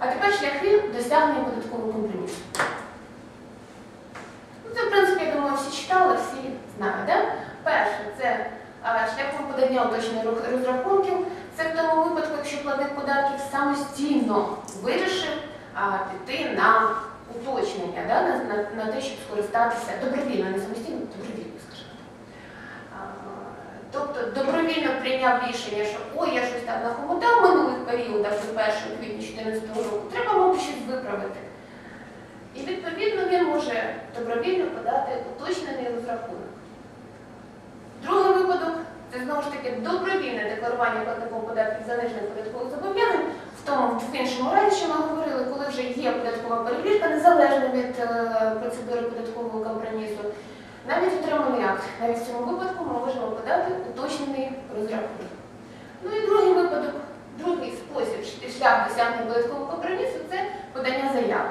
А тепер шляхи досягнення податкового компромісу. Ну, це, в принципі, я думаю, всі читали, всі знають. Да? Перше, це шляхом подання уточнених розрахунків. Це в тому випадку, якщо платник податків самостійно вирішив а, піти на уточнення, да? на, на, на те, щоб скористатися добровільно, не самостійно, добровільно, Тобто добровільно прийняв рішення, що ой, я щось там нахомутав минулих періодах до 1 квітня 2014 року, треба, мабуть, щось виправити. І відповідно він може добровільно подати уточнений розрахунок. Другий випадок це знову ж таки добровільне декларування платником податків занижених податкових зобов'язань, в тому в іншому разі, що ми говорили, коли вже є податкова перевірка, незалежно від е, процедури податкового компромісу. Навіть отриманий акт, навіть в цьому випадку ми можемо подати уточнений розрахунок. Ну і другий випадок, другий спосіб, шлях досягнення податкового компромісу це подання заяви.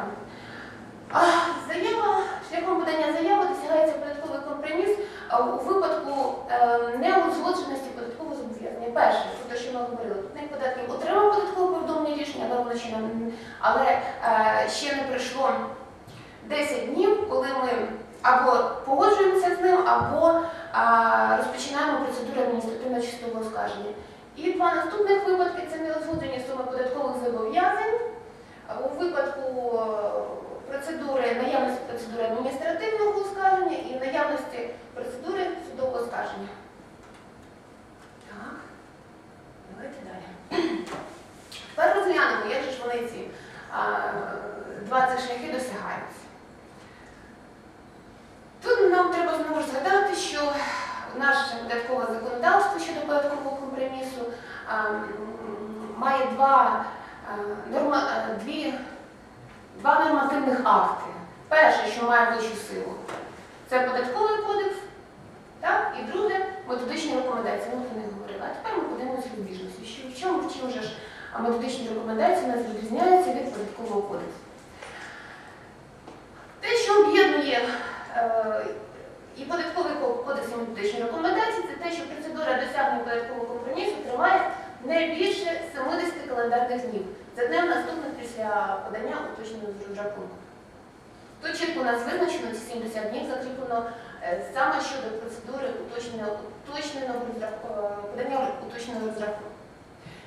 А заява, шляхом подання заяви досягається податковий компроміс у випадку е, неузгодженості податкового зобов'язання. Перше, це те, що ми говорили, платник податків отримав податкове повідомлення рішення, але але ще не пройшло 10 днів, коли ми або погоджуємося з ним, або а, розпочинаємо процедуру адміністративного чистого оскарження. І два наступних випадки це неузгоджені суми податкових зобов'язань. У випадку е, процедури, наявності процедури адміністративного оскарження і наявності процедури судового оскарження. Так, давайте далі. Тепер розглянемо, як же ж вони ці а, два цих шляхи досягаються. Тут нам треба знову ж згадати, що наше податкове законодавство щодо податкового компромісу а, м, має два, а, норма, а, дві, два нормативних акти. Перше, що має вищу силу, це податковий кодекс, так? і друге методичні рекомендації. Ну, про них говорила. А тепер ми подивимося розбіжності. Що в чому в чому же ж методичні рекомендації у нас відрізняються від податкового кодексу? Те, що об'єднує е, і податковий кодекс і методичні рекомендації, це те, що процедура досягнення податкового компромісу триває не більше 70 календарних днів. За днем наступних після подання уточненого розрахунку. Тут чітко у нас визначено ці 70 днів закріплено саме щодо процедури е, подання уточненого розрахунку.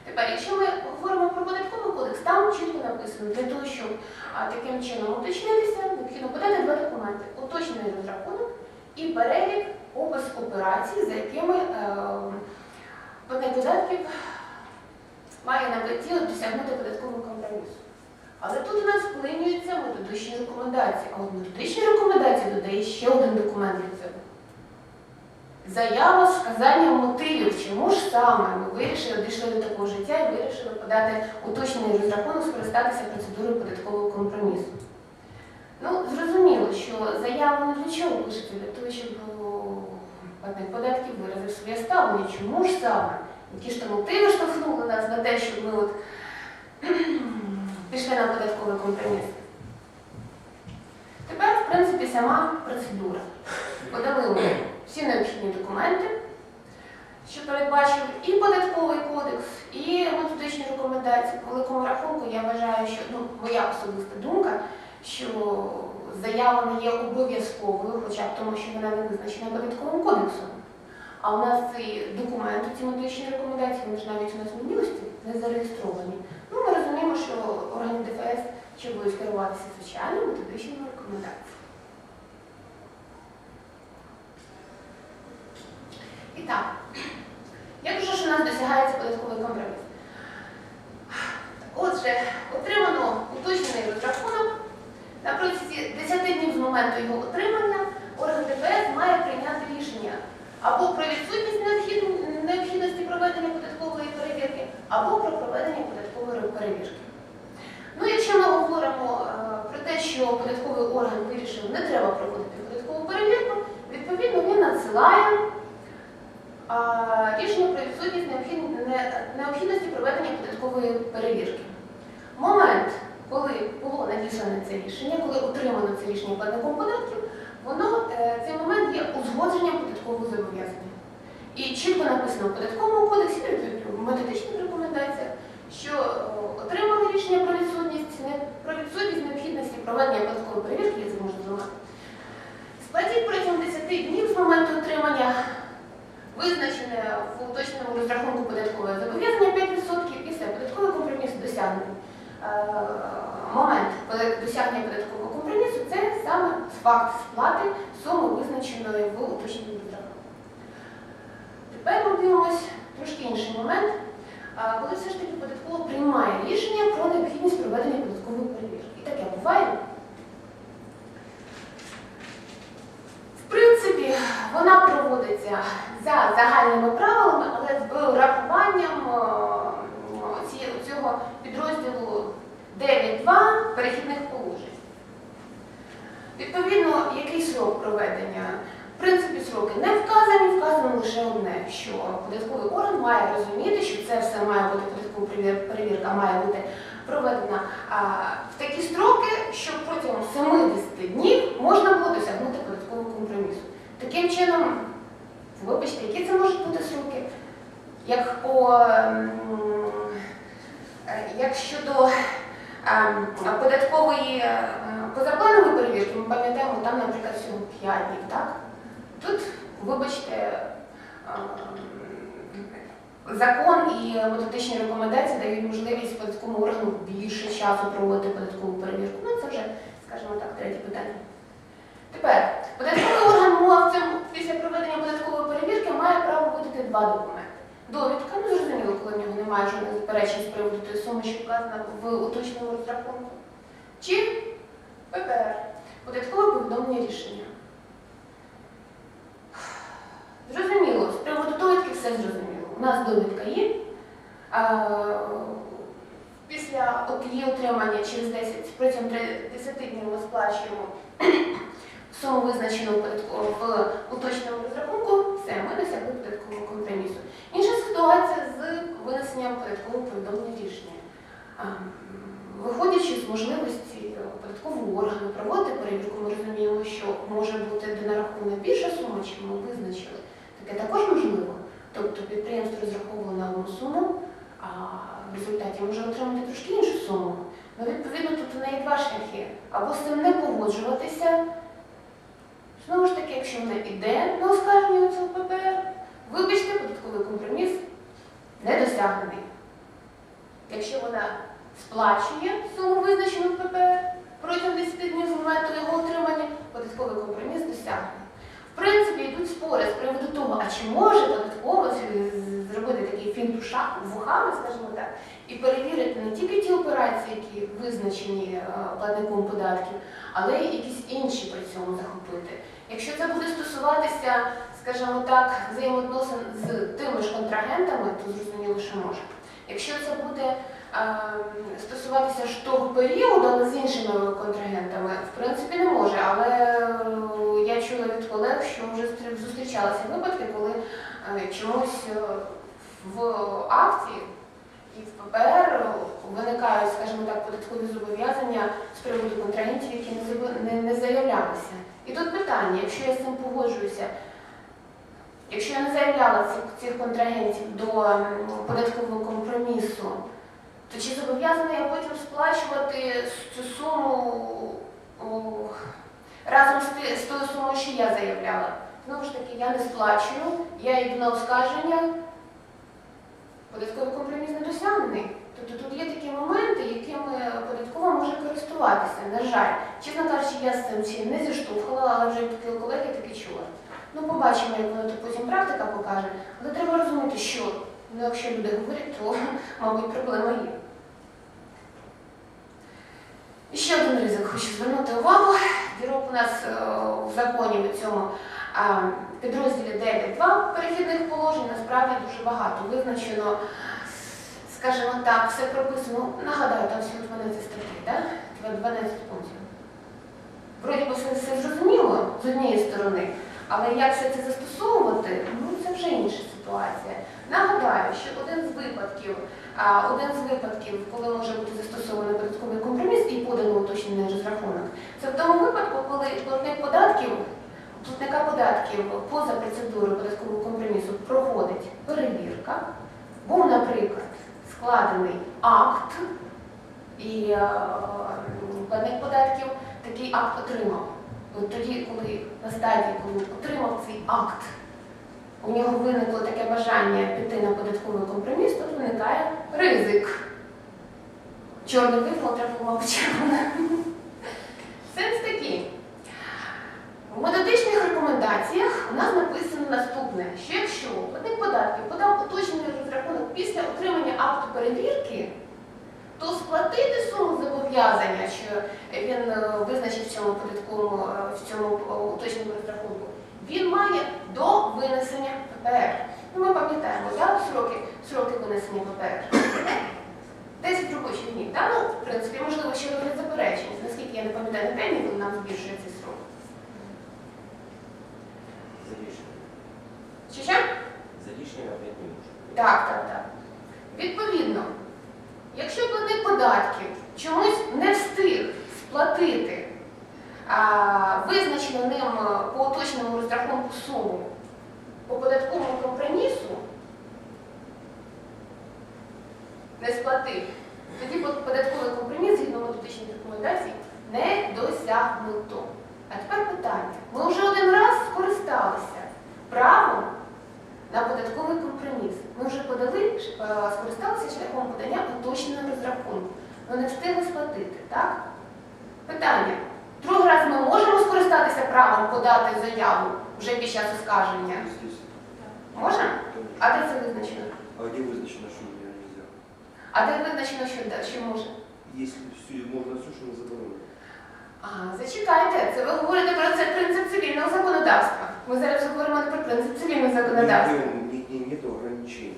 Тепер, якщо ми говоримо про податковий кодекс, там чітко написано, для того, щоб таким чином уточнитися, необхідно подати два документи: уточнений розрахунок і перелік опис операцій, за якими е, платник податків має на меті досягнути податкового компромісу. Але тут у нас вплинюються методичні рекомендації. А от методичні рекомендації додає ще один документ для цього. Заява з вказанням мотивів, чому ж саме ми вирішили, дійшли до такого життя і вирішили подати уточнений розрахунок, скористатися процедурою податкового компромісу. Ну, зрозуміло, що заяву не для чого пишете, для того, щоб платник податків виразив своє ставлення. Чому ж саме? Які ж то мотиви штовхнули нас на те, щоб ми от пішли на податковий компроміс? Тепер, в принципі, сама процедура. Подали ми всі необхідні документи, що передбачив і податковий кодекс, і методичні рекомендації. По великому рахунку я вважаю, що ну, моя особиста думка, що заява не є обов'язковою, хоча б тому, що вона не визначена податковим кодексом. А у нас ці документи, ці методичні рекомендації, вони ж навіть у нас в міністрі не зареєстровані. Ну, ми розуміємо, що органи ДФС ще будуть керуватися звичайними методичними рекомендаціями. І так, як же ж у нас досягається податковий компроміс? Отже, отримано уточнений розрахунок. На протязі 10 днів з моменту його отримання орган ДПС має прийняти рішення або про відсутність необхід- необхідності проведення податкової перевірки, або про проведення податкової перевірки. Ну, якщо ми говоримо е, про те, що податковий орган вирішив, не треба проводити податкову перевірку, відповідно він надсилає а, рішення про відсутність необхід- не- необхідності проведення податкової перевірки. Момент, коли було надіслане це рішення, коли отримано це рішення платником податків, воно е, цей момент є узгодженням податкового зобов'язання. І чітко написано в податковому кодексі, в методичних рекомендаціях, що е, отримали рішення про відсутність про відсутність необхідності проведення податкової перевірки, я це можу зламати. Сплатіть протягом 10 днів з моменту отримання визначене в уточненому розрахунку податкового зобов'язання 5% і все, податковий компроміс досягнений. Е, Момент досягнення податкового компромісу це саме факт сплати суми, визначеної в уточненому розрахунку. Тепер ми дивимося трошки інший момент, коли все ж таки податково приймає рішення про необхідність проведення податкової перевірки. І таке буває. В принципі, вона проводиться за загальними правилами, але з урахуванням е, цього підрозділу 9.2 перехідних положень. Відповідно, який срок проведення? В принципі, сроки не вказані, вказано лише одне, що податковий орган має розуміти, що це все має бути податкова перевірка, має бути проведена а, в такі строки, що протягом 70 днів можна було досягнути податкового компромісу. Таким чином, вибачте, які це можуть бути сроки? Як по ем, е, як щодо податкової е, позапланової перевірки, ми пам'ятаємо, там, наприклад, всього 5 днів, так? Тут, вибачте, ем, закон і методичні рекомендації дають можливість податковому органу більше часу проводити податкову перевірку. Ну, це вже, скажімо так, третє питання. Тепер, податковий орган цьому після проведення податкової перевірки має право видати два документи. Довідка, ну зрозуміло, коли в нього немає жодних заперечень з приводу тої суми, що вказана в уточненому розрахунку. Чи ППР податкове повідомлення рішення. Зрозуміло, з приводу довідки все зрозуміло. У нас довідка є. А, після її отримання через 10, протягом 10 днів ми сплачуємо суму визначену в уточненому розрахунку, все, ми досягли податкового компромісу. Інша ситуація з винесенням податкового повідомлення рішення. Виходячи з можливості податкового органу проводити перевірку, ми розуміємо, що може бути де нарахована більша сума, чим ми визначили. Таке також можливо. Тобто підприємство розраховувало на одну суму, а в результаті може отримати трошки іншу суму. Ну, відповідно, тут у неї два шляхи. Або з цим не погоджуватися. Знову ж таки, якщо вона йде на оскарження цього ППР, вибачте, податковий компроміс не досягнений. Якщо вона сплачує суму визначену ППР протягом 10 днів з моменту його отримання, податковий компроміс досягнений. В принципі, йдуть спори з приводу того, а чи може податково зробити такий фінт вухами, скажімо так, і перевірити не тільки ті операції, які визначені е, платником податків, але й якісь інші при цьому захопити. Якщо це буде стосуватися, скажімо так, взаємоотносин з тими ж контрагентами, то зрозуміло, що може. Якщо це буде е, стосуватися ж того періоду, але з іншими контрагентами, в принципі, не може. Але е, я чула від колег, що вже зустрічалися випадки, коли е, чомусь е, в акції і в ППР виникають, скажімо так, податкові зобов'язання з приводу контрагентів, які не заяв- не, не заявлялися. І тут питання, якщо я з цим погоджуюся, якщо я не заявляла цих, контрагентів до податкового компромісу, то чи зобов'язана я потім сплачувати цю суму разом з тою сумою, що я заявляла? Знову ж таки, я не сплачую, я йду на оскарження, податковий компроміс не досягнений. Тобто тут є такі моменти, якими податкова може користуватися. На жаль, чесно кажучи, я з цим ще не зіштовхувала, але вже від колеги таки чула. Ну, побачимо, як воно потім практика покаже. Але треба розуміти, що ну, якщо люди говорять, то, мабуть, проблема є. І ще один ризик хочу звернути увагу. Дірок у нас е, в законі в цьому підрозділі 9.2 перехідних положень насправді дуже багато. Визначено, скажімо так, все прописано. Нагадаю, там всього 12 статей, да? 12 пунктів. Вроді би все, зрозуміло з однієї сторони, але як все це застосовувати, ну це вже інша ситуація. Нагадаю, що один з випадків, один з випадків, коли може бути застосований податковий компроміс і поданий уточнений розрахунок, це в тому випадку, коли платник податків, платника податків поза процедурою податкового компромісу проходить перевірка, був, наприклад, складений акт, і е, платник податків такий акт отримав. От тоді, коли на стадії, коли отримав цей акт, у нього виникло таке бажання піти на податковий компроміс, тут виникає ризик. Чорний треба, мабуть, червоне. Сенс такий. В методичних рекомендаціях у нас написано наступне, що якщо платник податків подав уточнений розрахунок після отримання акту перевірки, то сплатити суму зобов'язання, що він е, визначив в цьому податковому е, в цьому е, уточненому розрахунку, він має до винесення ППР. Ну, ми пам'ятаємо, так, сроки, сроки винесення ППР. 10 робочих днів. Так? Ну, в принципі, можливо, ще розгляд заперечень. Наскільки я не пам'ятаю, на 5 днів нам збільшує цей срок. За лишнее. Чи що? За лишнее опять не нужно. Так, так, так. Відповідно, якщо платник податків чомусь не встиг сплатити а, визначену ним е, по уточненому розрахунку суму по податковому компромісу, не сплатив, тоді податковий компроміс згідно методичних рекомендацій не досягнуто. А тепер питання. Ми вже один раз скористалися правом на податковий компроміс. Ми вже подали, е, скористалися шляхом подання уточненого розрахунку. але не встигли сплатити, так? Питання. Другий раз ми можемо скористатися правом подати заяву вже під час оскарження? Можемо? А де це визначено? А где вызначено, что нельзя? нельзя? А де визначено, що, що може? Все, можно все, что мы заборонено. А, зачекайте, це ви говорите про це принцип цивільного законодавства. Ми зараз говоримо не про принцип цивільного законодавства. Нигде, нигде нет ограничений.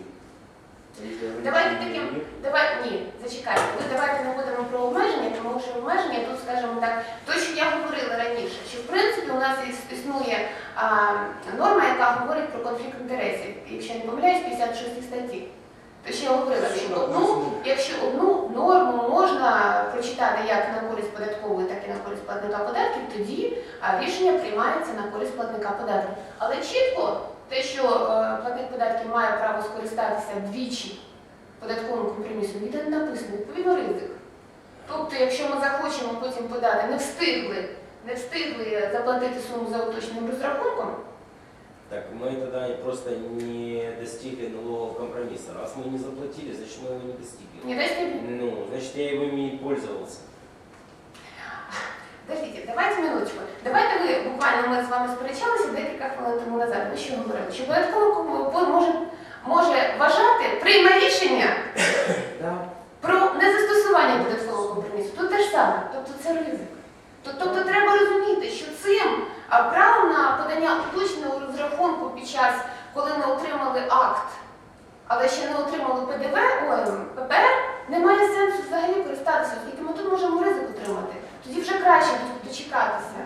Если Давайте таким, давай, ні, зачекайте. Ви давайте не будемо про обмеження, тому що обмеження тут, скажімо так, то, що я говорила раніше, що в принципі у нас існує а, норма, яка говорить про конфлікт інтересів. Якщо я не помиляюсь, 56 статті. То ще я говорила, що одну, якщо одну норму можна прочитати як на користь податкової, так і на користь платника податків, тоді рішення приймається на користь платника податків. Але чітко те, що е, платник податків має право скористатися двічі податковим компромісом, ніде не написано, відповідно ризик. Тобто, якщо ми захочемо потім подати, не встигли, не встигли заплатити суму за уточненим розрахунком, Так мы тогда просто не достигли налогового компромисса. Раз мы не заплатили, значит мы его не достигли. не дасть тобі. Ну, значит я его не пользовался. Подождіть, давайте минуточку. Давайте ви буквально ми з вами сперечалися декілька хвилин тому назад. Ви що говорили? Що податковий ком- може, може вважати, прийме рішення Да. про незастосування податкового компромісу. Тут те ж саме, тобто це ризик. Тобто, тобто треба розуміти, що цим а, правом на подання уточненого розрахунку під час, коли ми отримали акт, але ще не отримали ПДВ, ППР, немає сенсу взагалі користатися, оскільки ми тут можемо ризик отримати. Тоді вже краще дочекатися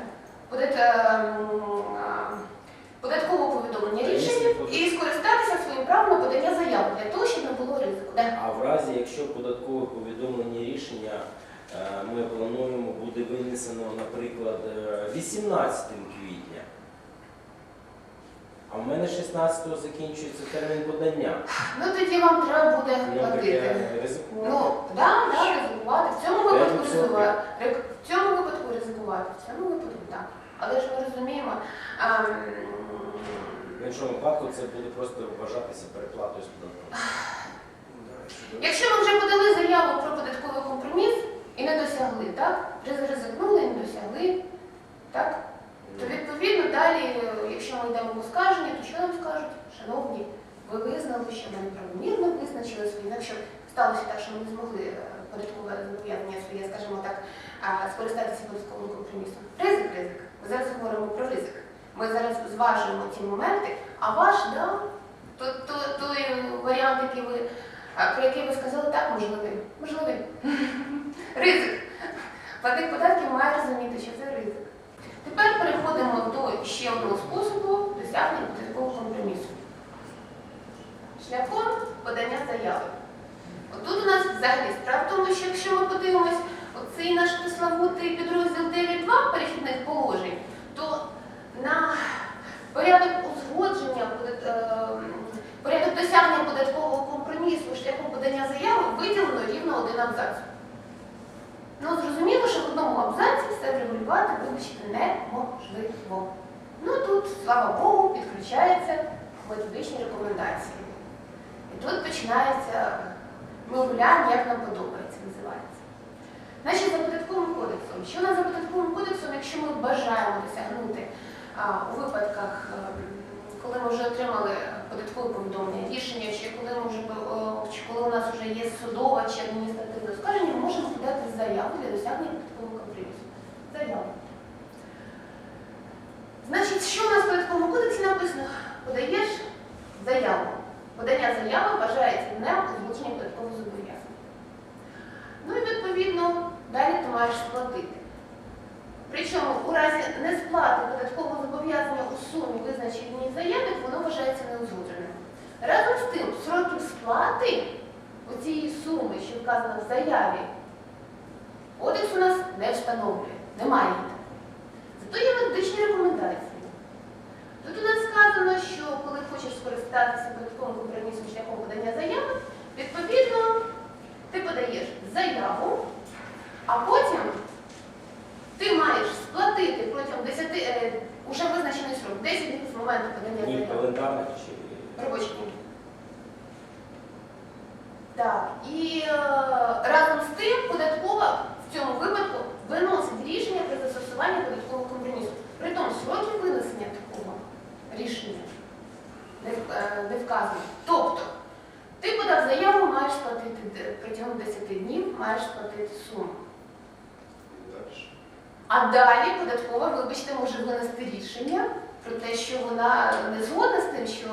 подат- ем, податкового повідомлення рішення і скористатися своїм правом на подання заяви для того, щоб не було ризику. А в разі, якщо податкове повідомлення рішення е, ми плануємо буде винесено, наприклад, е, 18 квітня, а в мене 16-го закінчується термін подання. Ну тоді вам треба буде Ну, так платити. я ризикую. Ну, да, да, ризикувати. В цьому випадку П'ять відсотків. ризикувати. В цьому випадку ризикувати. В цьому випадку так. Але ж ми розуміємо. ем, В іншому випадку це буде просто вважатися переплатою з податком. Якщо ми вже подали заяву про податковий компроміс і не досягли, так? Riz- Ризикнули і не досягли, так? То відповідно далі, якщо ми йдемо в оскарження, то що нам скажуть? Шановні, ви визнали, що ми неправомірно визначили свої, якщо сталося так, що ми не змогли е, податкове зобов'язання своє, скажімо так, скористатися податковим компромісом. Ризик, ризик. Ми зараз говоримо про ризик. Ми зараз зважуємо ці моменти, а ваш, да, то, то, той варіант, який ви, про який ви сказали, так, можливий. Можливий. Ризик. Платник податків має розуміти, що це ризик. Тепер переходимо до ще одного способу досягнення податкового компромісу. Шляхом подання заяви. Отут у нас взагалі справа тому, що якщо ми подивимось оцей наш пресловутий підрозділ 9.2 перехідних положень, то на порядок узгодження, ем, порядок досягнення податкового компромісу шляхом подання заяви виділено рівно один абзац. Ну, зрозуміло, що в одному абзаці все врегулювати, вибачте, неможливо. Ну тут, слава Богу, підключаються методичні рекомендації. І тут починається ми як нам подобається, називається. Значить, за податковим кодексом. Що у нас за податковим кодексом, якщо ми бажаємо досягнути а, у випадках, ем, коли ми вже отримали податкове повідомлення, рішення, чи коли ми вже чи коли у нас вже є судове чи адміністративне можемо подати заяву для досягнення податкового компромісу. Заяву. Значить, що у нас в податковому кодексі написано? Подаєш заяву. Подання заяви вважається днем озвучення податкового зобов'язання. Ну і відповідно далі ти маєш сплатити. Причому у разі несплати податкового зобов'язання у сумі визначеній заяві, воно вважається неузгодженим. Разом з тим, сроків сплати цієї суми, що вказано в заяві, кодекс у нас не встановлює, немає її. Зато є методичні рекомендації. Тут у нас сказано, що коли хочеш скористатися податковим компромісом шляхом подання заяви, відповідно ти подаєш заяву, а потім ти маєш сплатити протягом 10, е, уже визначений срок, 10 днів з моменту подання заяви. календарних чи Робочі дні. Так, і е, разом з тим податкова в цьому випадку виносить рішення про застосування податкового компромісу. Притом сроки винесення такого рішення не, е, не вказано. Тобто, ти подав заяву, маєш платити протягом 10 днів, маєш платити суму. А далі податкова, вибачте, може винести рішення про те, що вона не згодна з тим, що,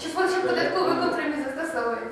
що, що податковий компроміс застосовується.